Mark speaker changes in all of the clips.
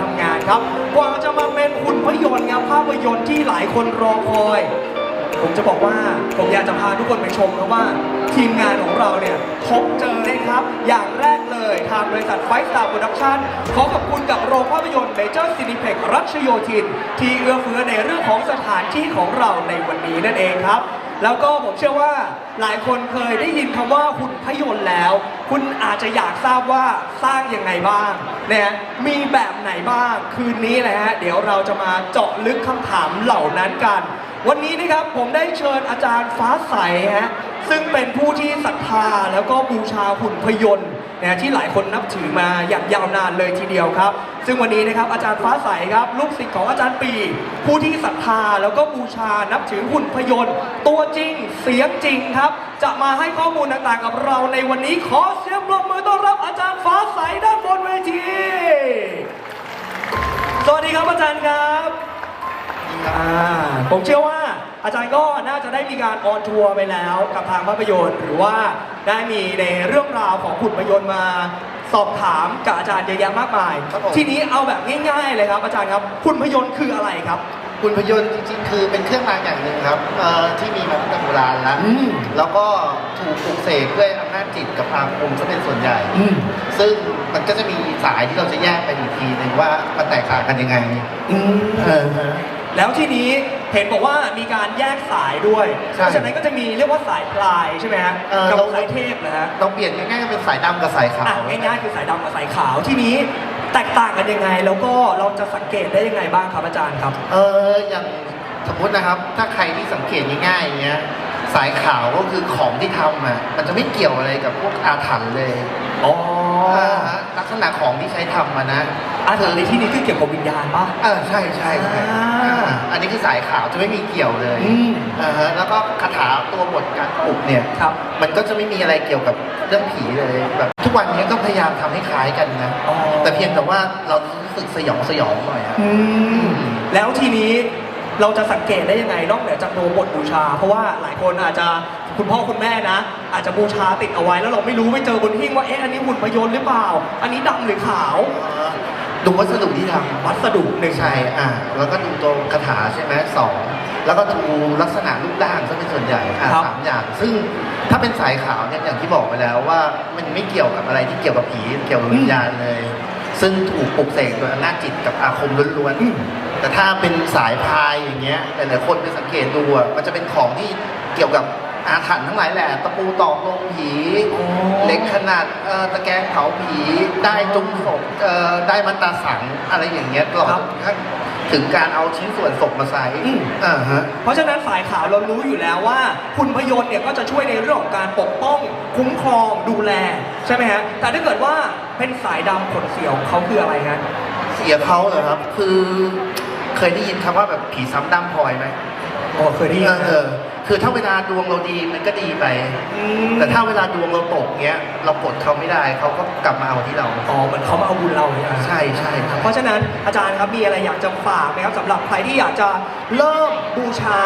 Speaker 1: ทำงานครับ กว่าจะมาเป็นหุ่นพยนตร์ครับภาพยนตร์ที่หลายคนรอคอย ผมจะบอกว่าผมอยากจะพาทุกคนไปชมนะว่า ทีมงานของเราเนี่ยพบเจอเลยครับ อย่างแรกเลยทางบริษัทไฟสตาร์โปรดักชั่นขอขอบคุณกับโรงภาพยนตร์เมเจอร์ซินิเพ็กรัชโยธิน ที่เอื้อเฟื้อในเรื่องของสถานที่ของเราในวันนี้นั่นเองครับ แล้วก็ผมเชื่อว่าหลายคนเคยได้ยินคำว่าหุ่นพยนต์แล้ว คุณอาจจะอยากทราบว่าสร้างยังไงบ้างนะฮะมีแบบไหนบ้างคืนนี้แหละฮะเดี๋ยวเราจะมาเจาะลึกคำถามเหล่านั้นกัน วันนี้นะครับผมได้เชิญอาจารย์ฟ้าใสฮะซึ่งเป็นผู้ที่ศรัทธาแล้วก็บูชาหุ่นพยนต์ นะที่หลายคนนับถือมาอย่างยาวนานเลยทีเดียวครับ ซึ่งวันนี้นะครับอาจารย์ฟ้าใสครับลูกศิษย์ของอาจารย์ปี ผู้ที่ศรัทธาแล้วก็บูชานับถือหุ่นพยนต์ ตัวจริงเสียงจริงครับ จะมาให้ข้อมูลต่างๆกับเราในวันนี้ขอเสียงปรบมือต้อนรับอาจารย์ฟ้าใสด้านบนเวที สวัสดีครับอาจารย์ครับผมเชื่อว่า อาจารย์ก็น่าจะได้มีการออนทัวร์ไปแล้วกับทางภาพยนตร์ หรือว่าได้มีในเรื่องราวของหุ่นพยนต์มาสอบถามกับอาจารย์เยอะแยะมากมาย
Speaker 2: ครับผม
Speaker 1: ทีนี้เอาแบบง่ายๆเลยครับ อาจารย์ครับหุ่นพยนต์คืออะไรครับ
Speaker 2: หุ่นพยนต์จริงๆ คือเป็นเครื่องรางอย่างหนึ่งครับเอ่อที่มีมาตั้งแต่โบราณแล้ว
Speaker 1: อืม
Speaker 2: แล้วก็ถูกปลุกเสกด้วยอำนาจจิตกับอาคมซะเป็นส่วนใหญ่
Speaker 1: อืม
Speaker 2: ซึ่งมันก็จะมีสายที่เราจะแยกไปอีกทีหนึ่งว่ามันแตกต่างกันยังไง
Speaker 1: อืม
Speaker 2: เออฮะ
Speaker 1: แล้วทีนี้ เห็นบอกว่ามีการแยกสายด้วย
Speaker 2: ใช่
Speaker 1: เพราะฉะนั้นก็จะมีเรียกว่าสายพลายใช่ไหมฮะ
Speaker 2: เออ
Speaker 1: กับ
Speaker 2: เรา
Speaker 1: สายเทพนะฮะ
Speaker 2: เราเปลี่ยนง่ายๆก็เป็นสายดำกับสายขาว
Speaker 1: อะง่ายๆคือสายดำกับสายขาวที่นี้แตกต่างกันยังไง แล้วก็เราจะสังเกตได้ยังไงบ้างครับอาจารย์ครับ
Speaker 2: เอออย่างสมมตินะครับ ถ้าใครที่สังเกตง่ายๆอย่างเงี้ยสายขาวก็คือของที่ทำอะมันจะไม่เกี่ยวอะไรกับพวกอาถรรพ์เลย
Speaker 1: อ๋อา
Speaker 2: ฮะลักษณะของที่ใช้ทำมานะ
Speaker 1: อาถรรพ์ในที่นี้คือเกี่ยวกับวิญญาณป่ะ
Speaker 2: เออใช่ใช่ใช่
Speaker 1: อ่า
Speaker 2: อ่าอันนี้คือสายขาวจะไม่มีเกี่ยวเลย
Speaker 1: อืม
Speaker 2: อ่าฮะแล้วก็คาถาตัวบทการปลุกเนี่ย
Speaker 1: ครับ
Speaker 2: มันก็จะไม่มีอะไรเกี่ยวกับเรื่องผีเลยแบบทุกวันนี้ก็พยายามทำให้คล้ายกันนะ
Speaker 1: อ๋อ
Speaker 2: แต่เพียงแต่ว่าเรารู้สึกสยองสยองหน่อยอะ
Speaker 1: อืม แล้วทีนี้เราจะสังเกตได้ยังไงนอกเหนือจากตัวบทบูชา เพราะว่าหลายคนอาจจะคุณพ่อคุณแม่นะ อาจจะบูชาติดเอาไว้แล้วเราไม่รู้ไปเจอบนหิ้งว่าเอ๊ะอันนี้หุ่นพยนต์หรือเปล่า อันนี้ดำหรือขาว
Speaker 2: อ่า ดูวัสดุที่ทำ
Speaker 1: วัสดุหนึ่ง
Speaker 2: ใช่อ่าแล้วก็ดูตัวคาถาใช่ไหมสองแล้วก็ดูลักษณะรูปร่างซะเป็นส่วนใหญ่อ่าสามอย่าง ซึ่งถ้าเป็นสายขาวเนี่ยอย่างที่บอกไปแล้วว่ามันไม่เกี่ยวกับอะไรที่เกี่ยวกับผีเกี่ยวกับวิญญาณเลย ซึ่งถูกปลุกเสกโดยอำนาจจิตกับอาคมล้วนๆแต่ถ้าเป็นสายพายอย่างเงี้ยหลายๆคนไปสังเกตดูอะมันจะเป็นของที่เกี่ยวกับ อาถรรพ์ทั้งหลายแหละตะปูตอกลงผีเหล็กขนาดเอ่อตะแกรงเผาผีได้จุงศพเอ่อได้มันตาสังอะไรอย่างเงี้ยตลอด
Speaker 1: ครับ
Speaker 2: จนกระทั่งถึงการเอาชิ้นส่วนศพมาใส่
Speaker 1: อืม
Speaker 2: อ่าฮะ
Speaker 1: เพราะฉะนั้นสายขาวเรารู้อยู่แล้วว่า คุณพยนต์เนี่ยก็จะช่วยในเรื่องของการปกป้อง คุ้มครองดูแล ใช่ไหมฮะ แต่ถ้าเกิดว่าเป็นสายดำขนเสียวเขาคืออะไรฮะ
Speaker 2: เสียเขาเหรอครับ คือเคยได้ยินคำว่าแบบผีซ้ำดำพลอยไหม
Speaker 1: อ๋อเคยได้ยิน
Speaker 2: เออ คือถ้าเวลาดวงเราดีมันก็ดีไป
Speaker 1: ม
Speaker 2: แต่ถ้าเวลาดวงเราตกเงี้ย เรากดเขาไม่ได้เขาก็กลับมาเอาที่เรา
Speaker 1: อ๋อเหมือนเขามาเอาบุญเราเนี่ย
Speaker 2: ใช่ใช่ครับ
Speaker 1: เพราะฉะนั้นอาจารย์ครับมีอะไรอยากจะฝากไหมครับสำหรับใครที่อยากจะเริ่มบูชา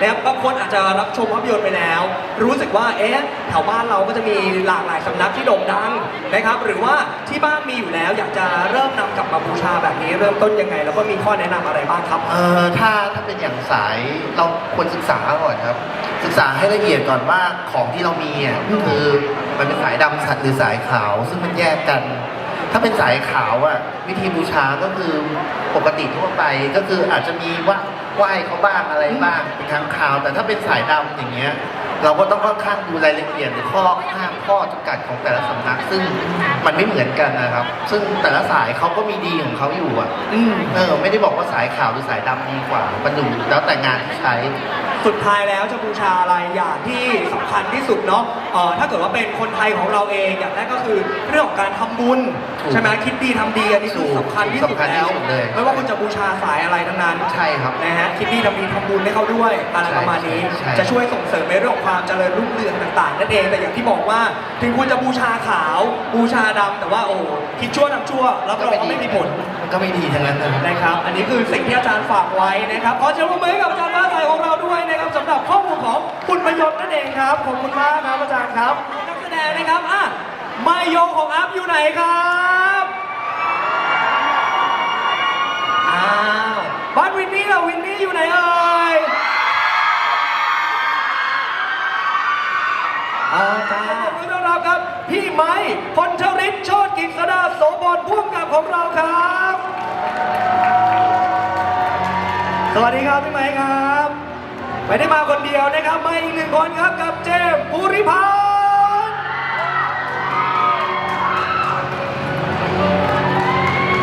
Speaker 1: นะครับบางคนอาจจะรับชมภาพยนตร์ไปแล้ว รู้สึกว่าเอ๊ะแถวบ้านเราก็จะมีหลากหลายสำนักที่โด่งดังนะครับ หรือว่าที่บ้านมีอยู่แล้วอยากจะเริ่มนำกลับมาบูชาแบบนี้เริ่มต้นยังไง แล้วก็มีข้อแนะนำอะไรบ้างครับ
Speaker 2: เอ่อถ้าถ้าเป็นอย่างสายเราควรศึกษาก่อนครับศึกษาให้ละเอียดก่อนว่าของที่เรามีอะ
Speaker 1: อืม
Speaker 2: คือมันเป็นสายดำสัตว์หรือสายขาว ซึ่งมันแยกกัน ถ้าเป็นสายขาวอะ วิธีบูชาก็คือปกติทั่วไปก็คืออาจจะมีว่าไหว้เขาบ้างอะไรบ้างเป็นครั้งคราว แต่ถ้าเป็นสายดำอย่างเงี้ย เราก็ต้องค่อนข้างดูรายละเอียดหรือข้อห้ามข้อจำกัดของแต่ละสำนัก ซึ่งมันไม่เหมือนกันนะครับ ซึ่งแต่ละสายเขาก็มีดีของเขาอยู่อะ
Speaker 1: อืม
Speaker 2: เออไม่ได้บอกว่าสายขาวหรือสายดำดีกว่ามันดูแล้วแต่งานที่ใช้
Speaker 1: สุดท้ายแล้วจะบูชาอะไรอย่างที่สำคัญที่สุดเนาะเอ่อถ้าเกิดว่าเป็นคนไทยของเราเองอย่างแรกก็คือเรื่องของการทำบุญ
Speaker 2: ถูก
Speaker 1: ใช่ไหมคิดดีทำดีอันนี้คือสำคัญที่สุด
Speaker 2: สำคัญที่
Speaker 1: แล้ว
Speaker 2: สุดเลย
Speaker 1: ไม่ว่าคุณจะบูชาสายอะไรทั้งนั้น
Speaker 2: ใช่ครับ
Speaker 1: นะฮะคิดดีทำดีทำบุญให้เขาด้วยอะไร
Speaker 2: ใช่
Speaker 1: ประมาณนี้
Speaker 2: ใช่
Speaker 1: จะช่วยส่งเสริมในเรื่องของความเจริญรุ่งเรืองต่างๆนั่นเองแต่อย่างที่บอกว่า ถึงคุณจะบูชาขาวบูชาดำแต่ว่าโอ้คิดชั่วทำชั่วรับรองว่าไม่มีผล
Speaker 2: มัน ก็ไม่ดีทั้งนั้นนะ
Speaker 1: ครับ อันนี้คือสิ่งที่อาจารย์ฝากไว้นะครับ ขอเชิญร่วมมือกับอาจารย์ฟ้าใสของเราด้วยนะครับสำหรับข้อมูลของคุณประยศนั่นเองครับ ขอบคุณมากครับอาจารย์ครับนักแสดงนะครับ อะไมโยของอัพอยู่ไหนครับ อ้าว บ้านวินนี่เหรอวินนี่อยู่ไหนเอ่ย อาจารย์ต้อนรับครับ พี่ไม้พลชริตโชติกิษดาโสบนพ่วงกับของเราครับ สวัสดีครับพี่ไม้ครับ ไม่ได้มาคนเดียวนะครับมาอีกหนึ่งคนครับกับเจมส์ภูริพัฒน์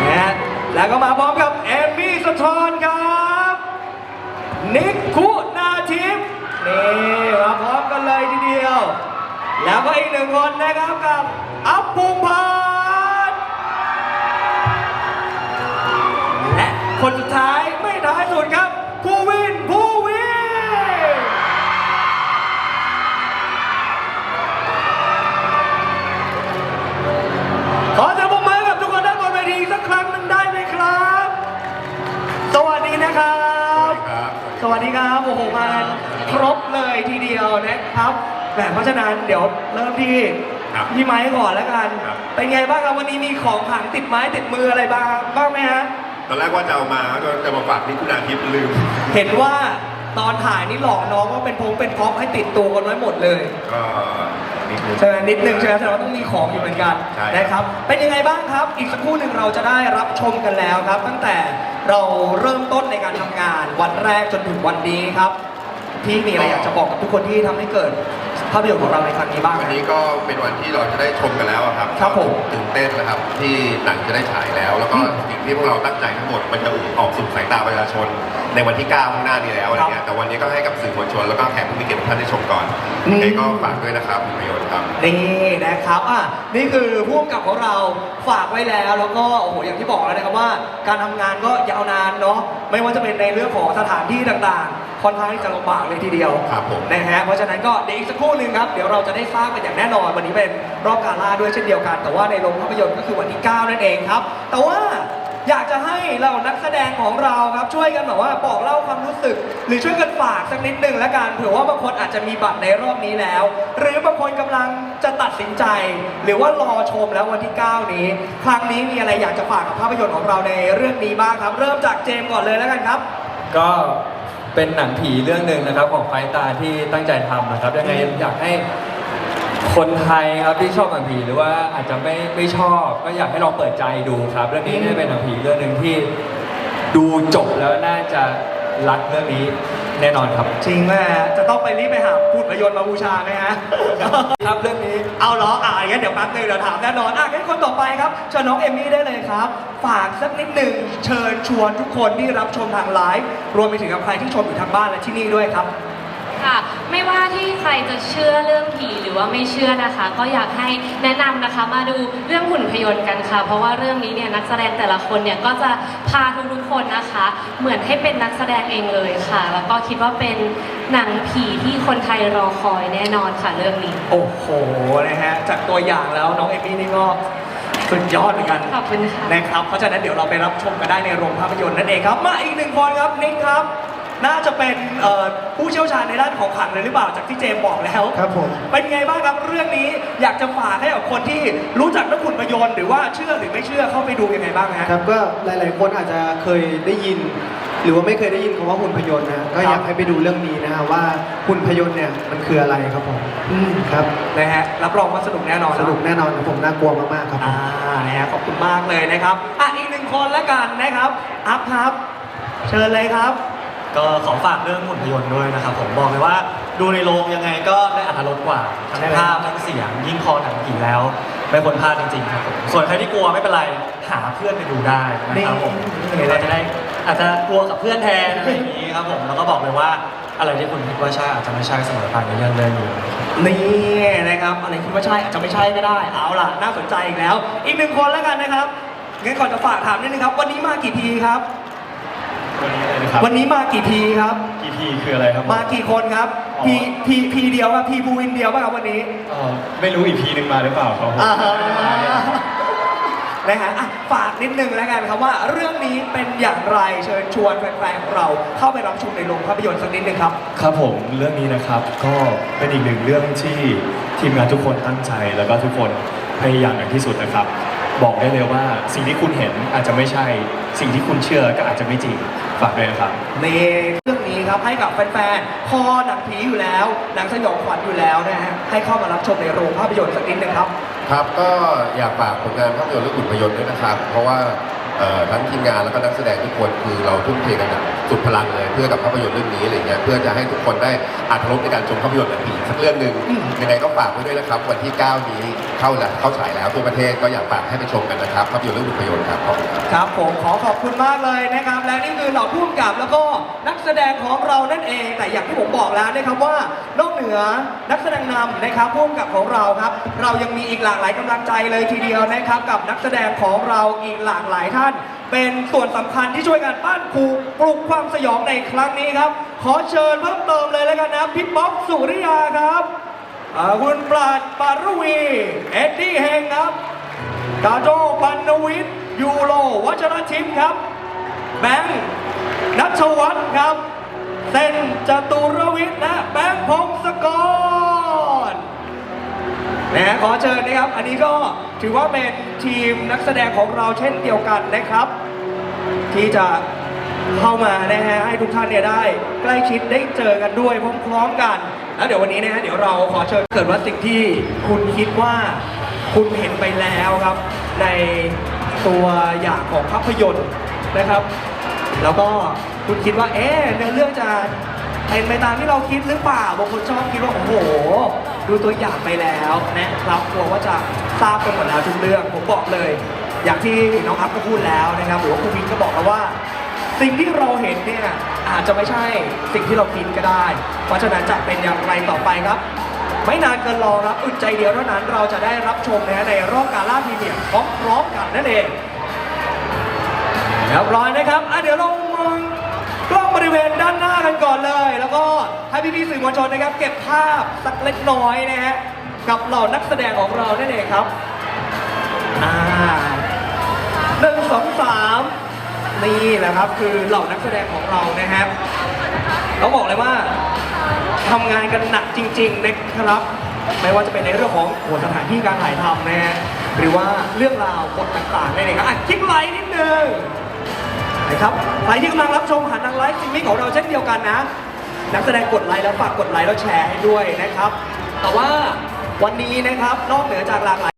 Speaker 1: นะแล้วก็มาพร้อมกับเอมมี่สะทอนครับ นิกคุณาทิพย์นี่มาพร้อมกันเลยทีเดียว แล้วก็อีกห นึ่งคนนะครับกับอัพภูมิพัฒน์และคนสุดท้ายไม่ท้ายสุดครับภูวินภูวินขอเสียงปรบมือให้กับทุกคนด้านบนเวทีอีกสักครั้งหนึ่งได้ไหมครับ สวัสดีนะครับ
Speaker 3: ครับ
Speaker 1: สวัสดีครับโอ้โหมาครบเลยทีเดียวนะครับ แต่เพราะฉะนั้นเดี๋ยวเริ่มที่
Speaker 3: ครับ
Speaker 1: พี่ไม้ก่อนแล้วกัน
Speaker 3: ครับ
Speaker 1: เป็นไงบ้างครับวันนี้มีของขลังติดไม้ติดมืออะไรบ้างบ้างไหมฮะ
Speaker 3: ตอนแรกว่าจะเอามาก็จะมาฝากนี่คุณอาทิตย์ลืม
Speaker 1: เห็นว่าตอนถ่ายนี่หลอกน้องว่าเป็นพงเป็นพร็อพให้ติดตัวกันไว้หมดเลย
Speaker 3: ก็นิดนึง
Speaker 1: ใช่ไหมนิดนึงใช่ไหมแสดงว่าต้องมีของอยู่เหมือนกัน
Speaker 3: ใช่
Speaker 1: นะครับ เป็นยังไงบ้างครับ อีกสักครู่หนึ่งเราจะได้รับชมกันแล้วครับ ตั้งแต่เราเริ่มต้นในการทำงาน วันแรกจนถึงวันนี้ครับ พี่มีอะไรอยากจะบอกกับทุกคนที่ทำให้เกิด ภาพยนตร์ของเราในครั้งนี้บ้างไหม
Speaker 3: วันนี้ก็เป็นวันที่เราจะได้ชมกันแล้วอะครับ
Speaker 1: ครับผม
Speaker 3: ตื่นเต้นนะครับที่หนังจะได้ฉายแล้ว แล้วก็สิ่งที่พวกเราตั้งใจทั้งหมดมันจะออกสู่สายตาประชาชน ในวันที่9ข้างหน้านี้แล้วอะไรเงี้ยแต่วันนี้ก็ให้กับสื่อมวลชน แล้วก็แขกผู้มีเกียรติทุกท่านได้ชมก่อน
Speaker 1: อืม
Speaker 3: ยังไงก็ฝากด้วยนะครับภาพยนตร์ครับ
Speaker 1: นี่นะครับอะนี่คือพ่วงกับของเราฝากไว้แล้ว แล้วก็โอ้โหอย่างที่บอกแล้วนะครับว่า การทำงานก็ยาวนานเนาะไม่ว่าจะเป็นในเรื่องของสถานที่ต่างๆ ค่อนข้างที่จะลำบากเลยทีเดียว
Speaker 3: ครับผม
Speaker 1: นะฮะเพราะฉะนั้นก็เดี๋ยวอีกสักครู่หนึ่งครับเดี๋ยวเราจะได้ทราบกันอย่างแน่นอนวันนี้เป็นรอบกาล่าด้วยเช่นเดียวกัน แต่ว่าในโรงภาพยนตร์ก็คือวันที่ 9 นั่นเองครับ แต่ว่าอยากจะให้เรานักแสดงของเราครับช่วยกันแบบว่าบอกเล่าความรู้สึก หรือช่วยกันฝากสักนิดหนึ่งแล้วกันเผื่อว่าบางคนอาจจะมีบัตรในรอบนี้แล้ว หรือบางคนกำลังจะตัดสินใจ หรือว่ารอชมแล้ววันที่ 9 นี้ ครั้งนี้มีอะไรอยากจะฝากกับภาพยนตร์ของเราในเรื่องนี้บ้างครับ เริ่มจากเจมส์ก่อนเลยแล้วกันครับ
Speaker 4: ก็ เป็นหนังผีเรื่องหนึ่งนะครับ ของไฟตาที่ตั้งใจทำนะครับยังไงอยากให้คนไทยครับที่ชอบหนังผีหรือว่าอาจจะไม่ไม่ชอบก็อยากให้ลองเปิดใจดูครับเรื่องนี้เนี่ยเป็นหนังผีเรื่องหนึ่งที่ดูจบแล้วน่าจะรักเรื่องนี้แน่นอนครับ
Speaker 1: จริงไหมฮะจะต้องไปรีบไปหาพูดประยนต์มาบูชาไหมฮะ
Speaker 4: ครับเรื่องนี้
Speaker 1: เอาเหรออะงั้นเดี๋ยวแป๊บนึงเดี๋ยวถามแน่นอนอะงั้นคนต่อไปครับเชิญน้องเอมมี่ได้เลยครับ ฝากสักนิดหนึ่งเชิญชวนทุกคนที่รับชมทางไลฟ์รวมไปถึงกับใครที่ชมอยู่ทางบ้านและที่นี่ด้วยครับ
Speaker 5: ค่ะ ว่าที่ใครจะเชื่อเรื่องผีหรือว่าไม่เชื่อนะคะ ก็อยากให้แนะนำนะคะมาดูเรื่องหุ่นพยนต์กันค่ะ เพราะว่าเรื่องนี้เนี่ยนักแสดงแต่ละคนเนี่ยก็จะพาทุกๆคนนะคะ เหมือนให้เป็นนักแสดงเองเลยค่ะ แล้วก็คิดว่าเป็นหนังผีที่คนไทยรอคอยแน่นอนค่ะเรื่องนี้
Speaker 1: โอ้โหนะฮะจากตัวอย่างแล้วน้องเอมมี่นี่ก็สุดยอดเหมือนกัน
Speaker 5: ขอบคุณค่ะ
Speaker 1: นะครับเพราะฉะนั้นเดี๋ยวเราไปรับชมกันได้ในโรงภาพยนตร์นั่นเองครับ มาอีกหนึ่งคนครับนิกครับ น่าจะเป็นเอ่อผู้เชี่ยวชาญในด้านของขลังเลยหรือเปล่าจากที่เจมส์บอกแล้ว
Speaker 6: ครับผม
Speaker 1: เป็นไงบ้างครับเรื่องนี้อยากจะฝากให้กับคนที่รู้จักนักขุนพยนต์หรือว่าเชื่อหรือไม่เชื่อเข้าไปดูยังไงบ้างฮะ
Speaker 6: ครับก็หลาย ๆ คนอาจจะเคยได้ยิน หรือว่าไม่เคยได้ยินคำว่าหุ่นพยนต์นะก็
Speaker 1: ครับ
Speaker 6: อยากให้ไปดูเรื่องนี้นะฮะว่าหุ่นพยนต์เนี่ยมันคืออะไรครับผม
Speaker 1: อืม
Speaker 6: ครับ
Speaker 1: นะฮะรับรองว่าสนุกแน่นอน
Speaker 6: สนุกแน่นอนครับผมน่ากลัวมาก ๆ ครับผ
Speaker 1: อ่ามนะฮะขอบคุณมากเลยนะครับอะอีกหนึ่งคนแล้วกันนะครับอัพครับ เชิญเลยครับ
Speaker 7: ก็ขอฝากเรื่องหุ่นพยนต์ด้วยนะครับผมบอกเลยว่าดูในโรงยังไงก็ได้อัตรสกว่าทั้งภาพทั้งเสียงยิ่งคอหนังผีแล้วไม่ควรพลาดจริงๆครับผมส่วนใครที่กลัวไม่เป็นไรหาเพื่อนไปดูได้นะครับผมเราจะได้อาจจะกลัวกับเพื่อนแทนอะไรอย่างนี้ครับผมแล้วก็บอกเลยว่าอะไรที่คุณคิดว่าใช่อาจจะไม่ใช่เสมอไปในเรื่องเรื่องนี้
Speaker 1: นี่นะครับอะไรคิดว่าใช่อาจจะไม่ใช่ก็ได้ เอาล่ะน่าสนใจอีกแล้ว อีกหนึ่งคนแล้วกันนะครับงั้นก่อนจะฝากถามนิดนึงครับ วันนี้มากี่พีครับ
Speaker 7: วันนี้อะไรนะครับ
Speaker 1: วันนี้มากี่พีครับ
Speaker 7: EP คืออะไรครับ
Speaker 1: มากี่คนครับ
Speaker 7: อ๋อ
Speaker 1: พีพีพีเดียวครับพีบูวินเดียวป่ะครับวันนี้
Speaker 7: เอ่อไม่รู้ EP หนึ่งมาหรือเปล่าครับผม
Speaker 1: อ่าฮะนะฮะอะฝากนิดนึงแล้วกันครับว่าเรื่องนี้เป็นอย่างไรเชิญชวนแฟนๆของเราเข้าไปรับชมในโรงภาพยนตร์สักนิดนึงครับ
Speaker 8: ครับผมเรื่องนี้นะครับก็เป็นอีกหนึ่งเรื่องที่ทีมงานทุกคนตั้งใจแล้วก็ทุกคนพยายามอย่างที่สุดนะครับ บอกได้เลยว่าสิ่งที่คุณเห็นอาจจะไม่ใช่ สิ่งที่คุณเชื่อก็อาจจะไม่จริงฝากด้วยนะครับ
Speaker 1: ในเรื่องนี้ครับให้กับแฟนๆ คอหนังผีอยู่แล้ว หนังสยองขวัญอยู่แล้วนะฮะ ให้เข้ามารับชมในโรงภาพยนตร์สักนิดนึงครับ
Speaker 3: ครับ ก็อยากฝากผลงานภาพยนตร์เรื่องหุ่นพยนต์ด้วยนะครับ เพราะว่าเอ่อทั้งทีมงานแล้วก็นักแสดงทุกคนคือเราทุ่มเทกันแบบสุดพลังเลยเพื่อกับภาพยนตร์เรื่องนี้อะไรเงี้ยเพื่อจะให้ทุกคนได้อัตรสในการชมภาพยนตร์หนังผีสักเรื่องหนึ่ง
Speaker 1: อืม
Speaker 3: ยังไงก็ฝากไว้ด้วยนะครับวันที่ 9 นี้ เข้าแล้วเข้าฉายแล้วทั่วประเทศก็อยากฝากให้ไปชมกันนะครับภาพยนตร์เรื่องหุ่นพยนต์ครับขอบคุณครับ
Speaker 1: ครับผมขอขอบคุณมากเลยนะครับ และนี่คือเหล่าผู้กำกับแล้วก็นักแสดงของเรานั่นเอง แต่อย่างที่ผมบอกแล้วนะครับว่านอกเหนือนักแสดงนำนะครับผู้กำกับของเราครับ เรายังมีอีกหลากหลายกำลังใจเลยทีเดียวนะครับ กับนักแสดงของเราอีกหลากหลายท่าน เป็นส่วนสำคัญที่ช่วยกันปั้นภูปลุกความสยองในครั้งนี้ครับ ขอเชิญเพิ่มเติมเลยแล้วกันนะพี่ป๊อกสุริยาครับ คุณปราดปารวี เอ็ดดี้เฮงครับ กาโจปันนวิทย์ยูโรวัชรชิมครับ แบงค์นัชวัฒน์ครับเซนจตุรวิทย์และแบงค์พงศกรนะฮะขอเชิญนะครับ อันนี้ก็ถือว่าเป็นทีมนักแสดงของเราเช่นเดียวกันนะครับ ที่จะเข้ามานะฮะให้ทุกท่านเนี่ยได้ ใกล้ชิดได้เจอกันด้วยพร้อมๆกัน แล้วเดี๋ยววันนี้นะฮะเดี๋ยวเราขอเชิญเกิดว่าสิ่งที่คุณคิดว่าคุณเห็นไปแล้วครับ ในตัวอย่างของภาพยนตร์นะครับ แล้วก็คุณคิดว่า เอ๊ะเนื้อเรื่องจะเป็นไปตามที่เราคิดหรือเปล่าบางคนชอบคิดว่าโอ้โห ดูตัวอย่างไปแล้วนะครับกลัวว่าจะทราบกันหมดแล้วทุกเรื่องผมบอกเลย อย่างที่น้องอัพก็พูดแล้วนะครับหรือว่าคุณวินก็บอกแล้วว่า สิ่งที่เราเห็นเนี่ยอาจจะไม่ใช่สิ่งที่เราคิดก็ได้ เพราะฉะนั้นจะเป็นอย่างไรต่อไปครับ ไม่นานเกินรอครับอึดใจเดียวเท่านั้นเราจะได้รับชมนะในรอบการล่าพีเมียร์พร้อมๆกันนั่นเองเรียบร้อยนะครับอะเดี๋ยวเรามองกล้องบริเวณด้านหน้ากันก่อนเลย แล้วก็ให้พี่ๆสื่อมวลชนนะครับ เก็บภาพสักเล็กน้อยนะฮะกับเหล่านักแสดงของเรานั่นเองครับอ่าหนึ่งสองสาม นี่แหละครับคือเหล่านักแสดงของเรานะครับต้องบอกเลยว่าทำงานกันหนักจริง ๆ นะครับ ไม่ว่าจะเป็นในเรื่องของหัวสถานที่การถ่ายทำนะฮะหรือว่าเรื่องราวบทต่างๆนั่นเองครับอะคลิกไลค์นิดนึงนะครับใครที่กำลังรับชมผ่านทางไลฟ์สตรีมมิ่งของเราเช่นเดียวกันนะ นักแสดงกดไลค์แล้วฝากกดไลค์แล้วแชร์ให้ด้วยนะครับ แต่ว่าวันนี้นะครับนอกเหนือจากหลากหลาย